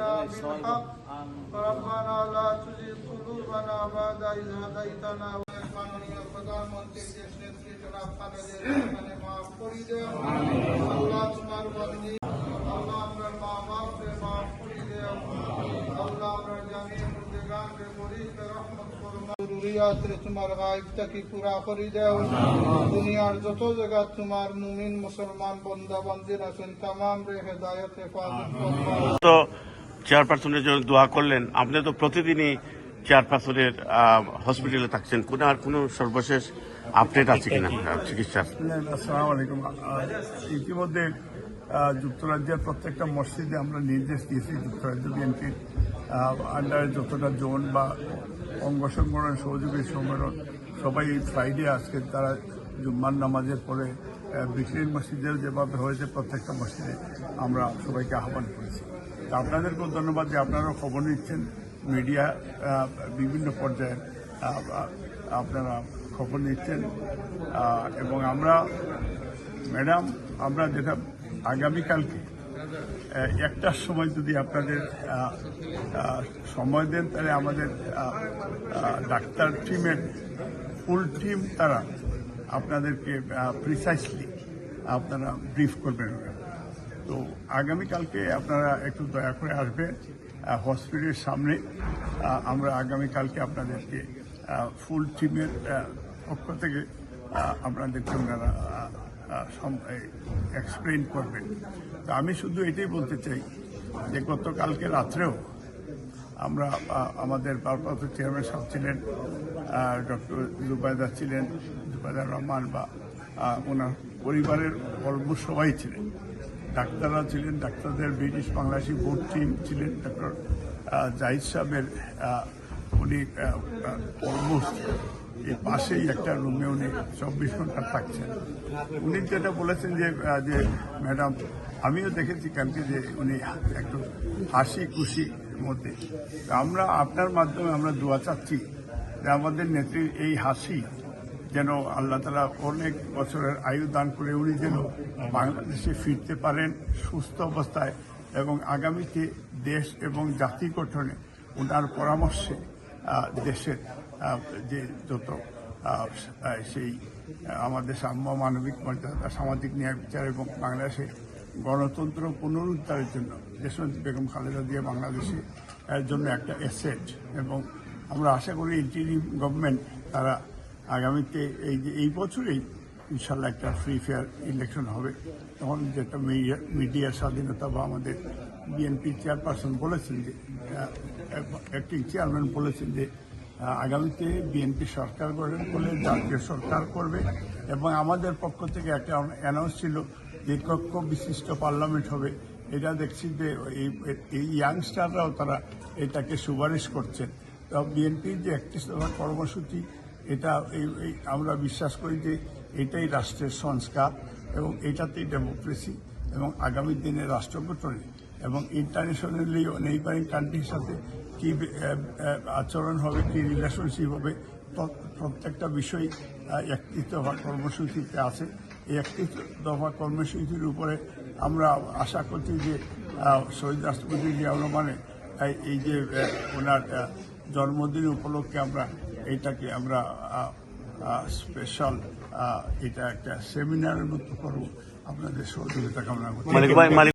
واهدنا بالحق ربنا لا تزغ قلوبنا بعد إذ هديتنا মাননীয় প্রধানমন্ত্রী দেশ নেত্রী জনাব খালেদা জিয়াকে মাফ করে দেও আল্লাহ তোমার বন্দী আল্লাহ আমরা মা বাপকে মাফ করে দেও আল্লাহ আমরা জানি মুর্দেগানকে মরিদকে রহমত করমা জরুরিয়াতরে তোমার গায়বটা কি পুরা করে দেও দুনিয়ার যত জায়গা তোমার মুমিন মুসলমান বন্দা বন্দির আছেন তামাম রে হেদায়ত হেফাজত করবা তো চেয়ারপারসনের জন্য দোয়া করলেন। আপনি তো প্রতিদিনই চেয়ারপারসনের হসপিটালে থাকছেন। কোনো আর কোনো সর্বশেষ আপডেট আছে কিনা? চিকিৎসার আলাইকুম। ইতিমধ্যে যুক্তরাজ্যের প্রত্যেকটা মসজিদে আমরা নির্দেশ দিয়েছি যুক্তরাজ্য বিএনপির আন্ডারে যতটা জোন বা অঙ্গ সংগঠন সহযোগী সম্মেলন, সবাই ফ্রাইডে আজকে তারা জুম্মার নামাজের পরে ব্রিটেন মসজিদের যেভাবে হয়েছে প্রত্যেকটা মসজিদে আমরা সবাইকে আহ্বান করেছি। আপনাদেরকেও ধন্যবাদ যে আপনারাও খবর নিচ্ছেন। মিডিয়া বিভিন্ন পর্যায়ে আপনারা খবর নিচ্ছেন। এবং আমরা, ম্যাডাম, আমরা যেটা আগামীকালকে একটার সময় যদি আপনাদের সময় দেন, তাহলে আমাদের ডাক্তার টিমের ফুল টিম তারা আপনাদেরকে প্রিসাইসলি আপনারা ব্রিফ করবেন। তো আগামীকালকে আপনারা একটু দয়া করে আসবেন হসপিটালের সামনে। আমরা আগামীকালকে আপনাদেরকে ফুল টিমের পক্ষ থেকে আপনাদেরকে ওনারা এক্সপ্লেন করবেন। তো আমি শুধু এটাই বলতে চাই যে গতকালকে রাত্রেও আমরা আমাদের ভারপ্রাপ্ত চেয়ারম্যান সাহেব ছিলেন ডক্টর জুবায়দা ছিলেন, জুবায়দা রহমান বা ওনার পরিবারের কর্ম সবাই ছিলেন। ডাক্তাররা ছিলেন, ডাক্তারদের ব্রিটিশ বাংলাদেশি বোর্ড টিম ছিলেন ডক্টর জাহিদ সাহেবের উনি অলমোস্ট এই পাশেই একটা রুমে উনি চব্বিশ ঘণ্টা থাকছেন। উনি যেটা বলেছেন যে যে ম্যাডাম, আমিও দেখেছি কালকে যে উনি একটু হাসি খুশি মধ্যে। আমরা আপনার মাধ্যমে আমরা দোয়া চাচ্ছি যে আমাদের নেত্রীর এই হাসি যেন আল্লাহ তালা অনেক বছরের আয়ু দান করে উনি যেন বাংলাদেশে ফিরতে পারেন সুস্থ অবস্থায় এবং আগামীতে দেশ এবং জাতি গঠনে ওনার পরামর্শে দেশের যে যত সেই আমাদের সাম্য মানবিক মর্যাদা, সামাজিক ন্যায় বিচার এবং বাংলাদেশে গণতন্ত্র পুনরুদ্ধারের জন্য দেশনেত্রী বেগম খালেদা দিয়ে বাংলাদেশে, এর জন্য একটা এসেট এবং আমরা আশা করি ইন্টারিম গভর্নমেন্ট তারা আগামীতে এই যে, এই বছরেই ইনশাল্লাহ একটা ফ্রি ফেয়ার ইলেকশন হবে। তখন যেটা মিডিয়া মিডিয়ার স্বাধীনতা বা আমাদের বিএনপি চেয়ারপারসন বলেছেন যে একটি চেয়ারম্যান বলেছেন যে আগামীতে বিএনপি সরকার গঠন করলে জাতীয় সরকার করবে এবং আমাদের পক্ষ থেকে একটা অ্যানাউন্স ছিল যে কক্ষ বিশিষ্ট পার্লামেন্ট হবে। এটা দেখছি যে এই ইয়াংস্টাররাও তারা এটাকে সুপারিশ করছেন। তো বিএনপির যে একটি কর্মসূচি, এটা এই আমরা বিশ্বাস করি যে এটাই রাষ্ট্রের সংস্কার এবং এটাতেই ডেমোক্রেসি এবং আগামী দিনে রাষ্ট্র এবং ইন্টারন্যাশনালি নেইবারিং কান্ট্রির সাথে কি আচরণ হবে, কি রিলেশনশিপ হবে প্রত্যেকটা বিষয় একটি দফা কর্মসূচিতে আছে। এই একটি দফা কর্মসূচির উপরে আমরা আশা করছি যে শহীদ রাষ্ট্রপতি জিয়াউর রহমানের এই- যে ওনার জন্মদিন উপলক্ষে আমরা এইটাকে আমরা স্পেশাল এটা একটা সেমিনারের মতো করব। আপনাদের সহযোগিতা কামনা করছি।